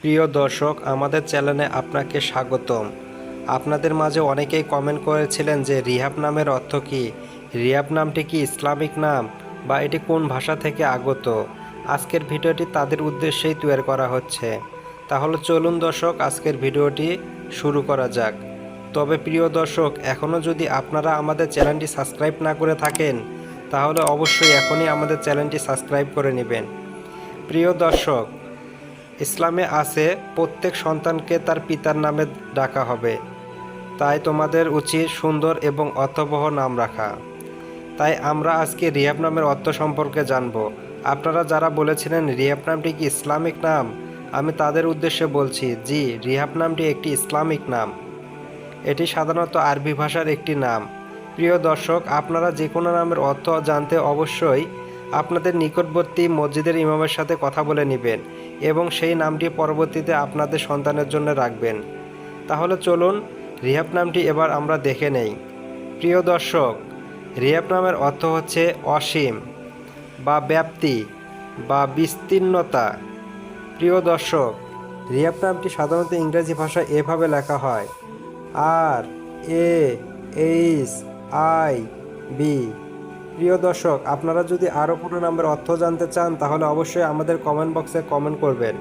প্রিয় দর্শক, আমাদের চ্যানেলে আপনাকে স্বাগতম। আপনাদের মাঝে অনেকেই কমেন্ট করেছিলেন যে রিহাব নামের অর্থ কী? রিহাব নামটি কি ইসলামিক নাম বা এটি কোন ভাষা থেকে আগত? আজকের ভিডিওটি তাদের উদ্দেশ্যেই তৈরি করা হচ্ছে। তাহলে চলুন দর্শক, আজকের ভিডিওটি শুরু করা যাক। তবে প্রিয় দর্শক এখনও যদি আপনারা আমাদের চ্যানেলটি সাবস্ক্রাইব না করে থাকেন, তাহলে অবশ্যই এখনই আমাদের চ্যানেলটি সাবস্ক্রাইব করে নেবেন। প্রিয় দর্শক ইসলামে আছে, প্রত্যেক সন্তানকে তার পিতার নামে ডাকা হবে। তাই তোমাদের উচিত সুন্দর এবং অর্থবহ নাম রাখা। তাই আমরা আজকে রিয়াব নামের অর্থ সম্পর্কে জানব। আপনারা যারা বলেছিলেন রিয়াব নামটি কি ইসলামিক নাম, আমি তাদের উদ্দেশ্যে বলছি, জি রিহাব নামটি একটি ইসলামিক নাম। এটি সাধারণত আরবি ভাষার একটি নাম। প্রিয় দর্শক, আপনারা যে কোনো নামের অর্থ জানতে অবশ্যই আপনাদের নিকটবর্তী মসজিদের ইমামের সাথে কথা বলে নেবেন এবং সেই নামটি পরবর্তীতে আপনাদের সন্তানের জন্য রাখবেন। তাহলে চলুন, রিহাব নামটি এবার আমরা দেখে নেই। প্রিয় দর্শক, রিহাব নামের অর্থ হচ্ছে অসীম বা ব্যাপ্তি বা বিস্তীর্ণতা। প্রিয় দর্শক রিয়াব নামটি সাধারণত ইংরেজি ভাষায় এভাবে লেখা হয়, R, A, H, I, B. প্রিয় দর্শক, আপনারা যদি আরও কোনো নামের অর্থ জানতে চান, তাহলে অবশ্যই আমাদের কমেন্ট বক্সে কমেন্ট করবেন।